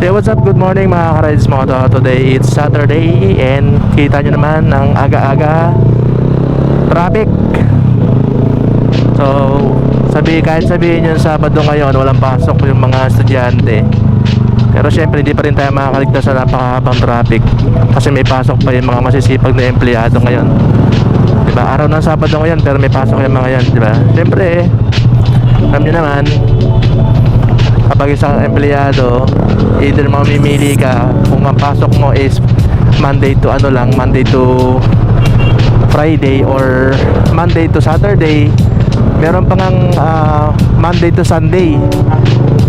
So what's up? Good morning mga ka-rides moto. Today it's Saturday and kita nyo naman ang aga-aga traffic. So sabi kahit sabihin nyo Sabado ngayon walang pasok yung mga estudyante. Pero syempre hindi pa rin tayo makakaligtas sa napakahabang traffic kasi may pasok pa yung mga masisipag na empleyado ngayon. Diba? Araw ng Sabado ngayon pero may pasok yung mga yan, diba? Syempre, alam nyo naman, kapag isang empleyado either mamimili ka kung ang mo is Monday to ano lang Monday to Friday or Monday to Saturday meron pa ngang ah, Monday to Sunday.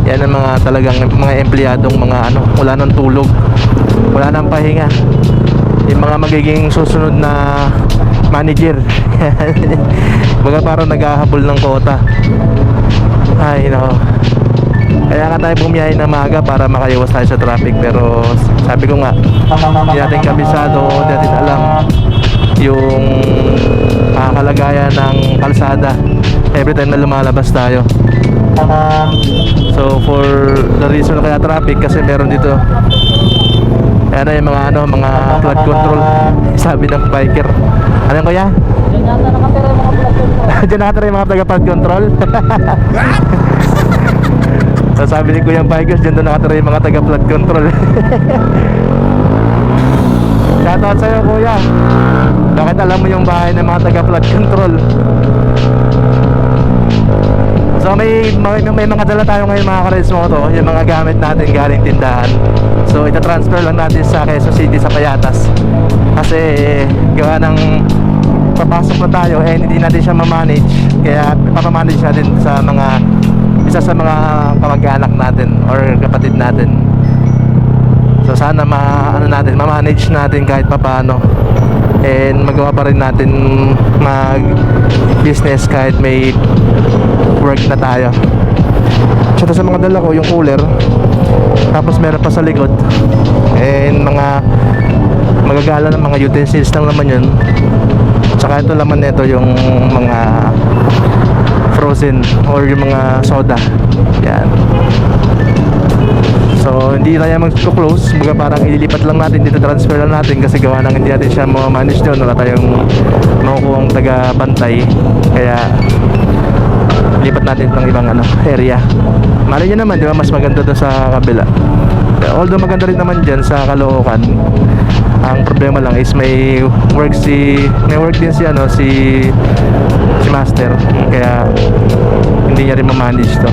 Yan ang mga talagang mga empleyadong mga ano wala nang tulog wala nang pahinga. Yung mga magiging susunod na manager. Baga parang naghahabol ng kota. Ay no kaya nga tayo bumiyahe ng maaga para makaiwas tayo sa traffic pero sabi ko nga hindi natin kabisado hindi natin alam yung ah, kalagayan ng kalsada. Every time na lumalabas tayo. So for the reason kaya traffic kasi meron dito Ayan na yung mga ano, mga flood control Sabi ng biker. Ano yun kuya? Diyan nakatira yung mga taga flood control So sabi ni Kuya Bikers, dyan doon nakatira yung mga taga flood control. Shoutout sa'yo kuya. Bakit alam mo yung bahay ng mga taga flood control? So may, may, may mga dala tayo ngayon mga ka-Reds Moto Yung mga gamit natin galing tindahan. So ita-transfer lang natin sa Quezon City sa Payatas. Kasi gawa ng papasok na tayo eh hindi natin siya ma-manage. Kaya papamanage natin sa mga isa sa mga kamag-anak natin or kapatid natin. So sana ma ano natin, ma-manage natin kahit papaano. And magawa pa rin natin mag business kahit may work na tayo. Tsaka sa mga dala ko yung cooler tapos meron pa sa likod. And mga magagala ng mga utensils lang naman yun. Tsaka ito laman nito yung mga frozen or yung mga soda. Yan. So hindi tayo mag-close Baga parang ililipat lang natin Dito transfer lang natin Kasi gawa nang hindi natin siya ma-manage doon. Wala tayong makukuhang taga-bantay. Kaya lipat natin itong ibang ano, area. Mali nyo naman, di ba? Mas maganda doon sa kabila. Although maganda rin naman dyan sa Caloocan Ang problema lang is may work si May work din si ano si Si Master Kaya Hindi niya rin ma-manage to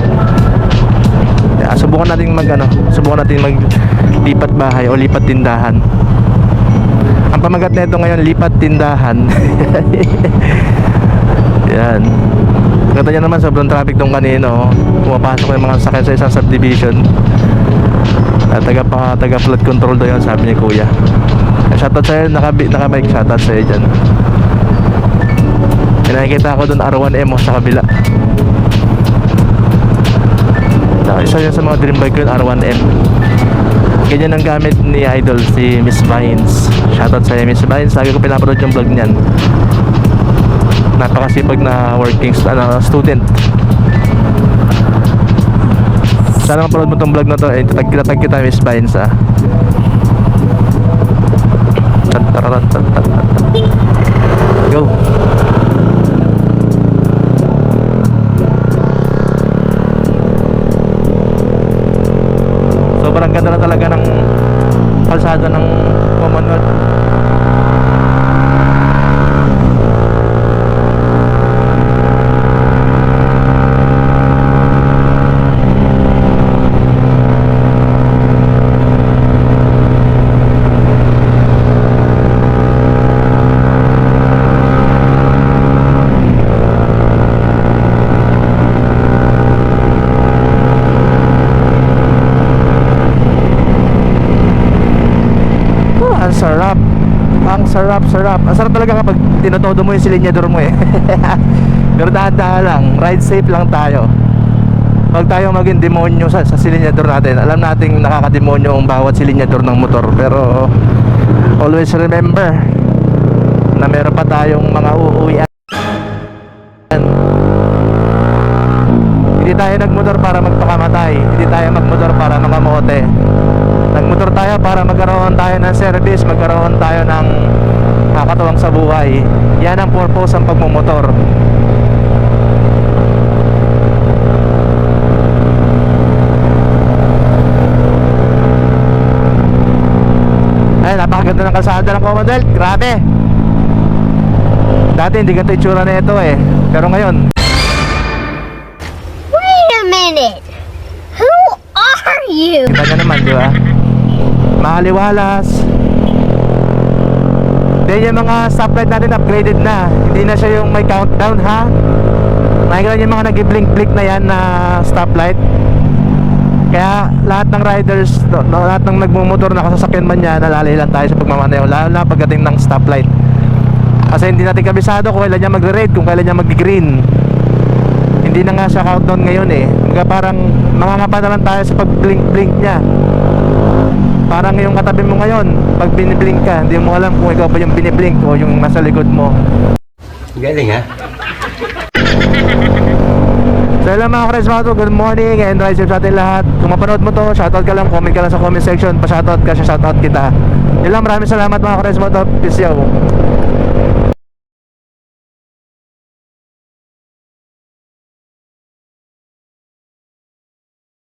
kaya subukan natin mag ano, subukan natin maglipat bahay o lipat tindahan. Ang pamagat nito ngayon lipat tindahan. Yan. Ganda niya naman sobrang traffic tong kanino. Pumapasok yung mga sakyan sa isang subdivision. At taga pa taga flood control daw yun sabi ni Kuya. Shoutout sa'yo, naka, naka-bike shoutout sa'yo dyan. May nakikita ako doon R1M sa kabila. Isa yun sa mga dream bike ko yun, R1M. Ganyan ang gamit ni Idol si Miss Vines. Shoutout sa Miss Vines. Lagi ko pinapanood yung vlog niyan. Napakasipag na working ano, student. Sana mapanood mo tong vlog na to. Eh, tatag kita, tag kita Miss Vines ah. Tan, Commonwealth Ah, ang sarap. Ang sarap, sarap. Ang sarap talaga kapag tinotodo mo yung silinyador mo eh. Pero dahan-dahan lang. Ride safe lang tayo. Huwag tayo maging demonyo sa, sa silinyador natin. Alam nating nakakademonyo ang bawat silinyador ng motor. Pero always remember na meron pa tayong mga uuwian. Hindi tayo nagmotor para magpakamatay. Hindi tayo magmotor para mangamote. para magkaroon tayo ng service, magkaroon tayo ng nakakatuwang sa buhay. Yan ang purpose ng pagmumotor. Ay, napakaganda ng kalsada ng Commonwealth. Grabe. Dati hindi ganito itsura na ito eh. Pero ngayon, Wait a minute. Who are you? kita nyo naman, di ba? Makaliwalas. Then yung mga stoplight natin upgraded na. Hindi na siya yung may countdown ha. Nakikita yung mga nag-blink-blink na yan na stoplight. Kaya lahat ng riders, no, lahat ng nagmumotor na kasasakyan man yan, nalalay lang tayo sa pagmamaneho. Lalo na pagdating ng stoplight. Kasi hindi natin kabisado kung kailan niya magre-red, kung kailan niya mag-green. Hindi na nga siya countdown ngayon eh. Mga parang mangangapa na lang tayo sa pag-blink-blink niya. Parang yung katabi mo ngayon, pag biniblink ka, hindi mo alam kung ikaw ba yung biniblink o yung nasa likod mo. Galing ha? So mga friends mga to, good morning and rise up sa atin lahat. Kung mapanood mo to, shoutout ka lang, comment ka lang sa comment section, pa-shoutout ka, shoutout kita. Yun lang, maraming salamat mga friends mga to, peace out.